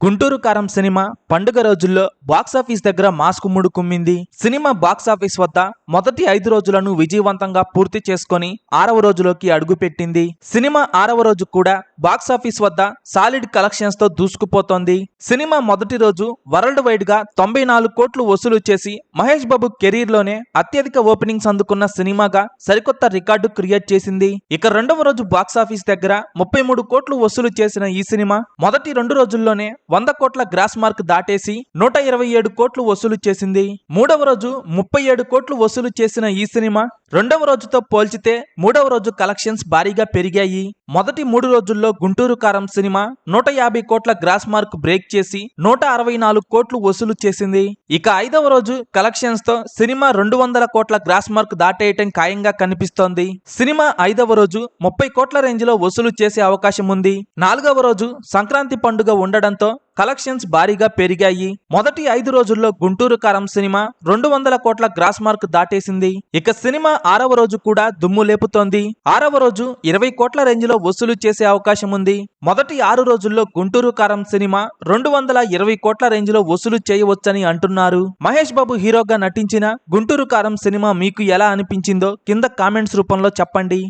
గుంటూరు కారం సినిమా పండుగ రోజుల్లో బాక్సాఫీస్ దగ్గర మాస్కు ముడు కుమ్మింది. సినిమా బాక్సాఫీస్ వద్ద మొదటి ఐదు రోజులను విజయవంతంగా పూర్తి చేసుకొని ఆరవ రోజులోకి అడుగుపెట్టింది. సినిమా ఆరవ రోజు కూడా బాక్సాఫీస్ వద్ద సాలిడ్ కలెక్షన్స్తో దూసుకుపోతోంది. సినిమా మొదటి రోజు వరల్డ్ వైడ్గా తొంభై నాలుగు కోట్లు వసూలు చేసి మహేష్ బాబు కెరీర్లోనే అత్యధిక ఓపెనింగ్స్ అందుకున్న సినిమాగా సరికొత్త రికార్డు క్రియేట్ చేసింది. ఇక రెండవ రోజు బాక్సాఫీస్ దగ్గర ముప్పై మూడు కోట్లు వసూలు చేసిన ఈ సినిమా మొదటి రెండు రోజుల్లోనే వంద కోట్ల గ్రాస్ మార్క్ దాటేసి నూట ఇరవై ఏడు కోట్లు వసూలు చేసింది. మూడవ రోజు ముప్పై ఏడు కోట్లు వసూలు చేసిన ఈ సినిమా రెండవ రోజుతో పోల్చితే మూడవ రోజు కలెక్షన్స్ భారీగా పెరిగాయి. మొదటి మూడు రోజుల్లో గుంటూరు కారం సినిమా నూట యాభై కోట్ల గ్రాస్ మార్క్ బ్రేక్ చేసి నూట అరవై నాలుగు కోట్లు వసూలు చేసింది. ఇక ఐదవ రోజు కలెక్షన్స్తో సినిమా రెండు వందల కోట్ల గ్రాస్ మార్క్ దాటేయటం ఖాయంగా కనిపిస్తోంది. సినిమా ఐదవ రోజు ముప్పై కోట్ల రేంజ్లో వసూలు చేసే అవకాశం ఉంది నాలుగవ రోజు సంక్రాంతి పండుగ ఉండడంతో కలెక్షన్స్ భారీగా పెరిగాయి. మొదటి ఐదు రోజుల్లో గుంటూరు కారం సినిమా రెండు వందల కోట్ల గ్రాస్ మార్క్ దాటేసింది. ఇక సినిమా ఆరవ రోజు కూడా దుమ్ము లేపుతోంది. ఆరవ రోజు ఇరవై కోట్ల రేంజ్లో వసూలు చేసే అవకాశం ఉంది. మొదటి ఆరు రోజుల్లో గుంటూరు కారం సినిమా రెండు వందల ఇరవై కోట్ల రేంజ్లో వసూలు చేయవచ్చని అంటున్నారు. మహేష్ బాబు హీరోగా నటించిన గుంటూరు కారం సినిమా మీకు ఎలా అనిపించిందో కింద కామెంట్స్ రూపంలో చెప్పండి.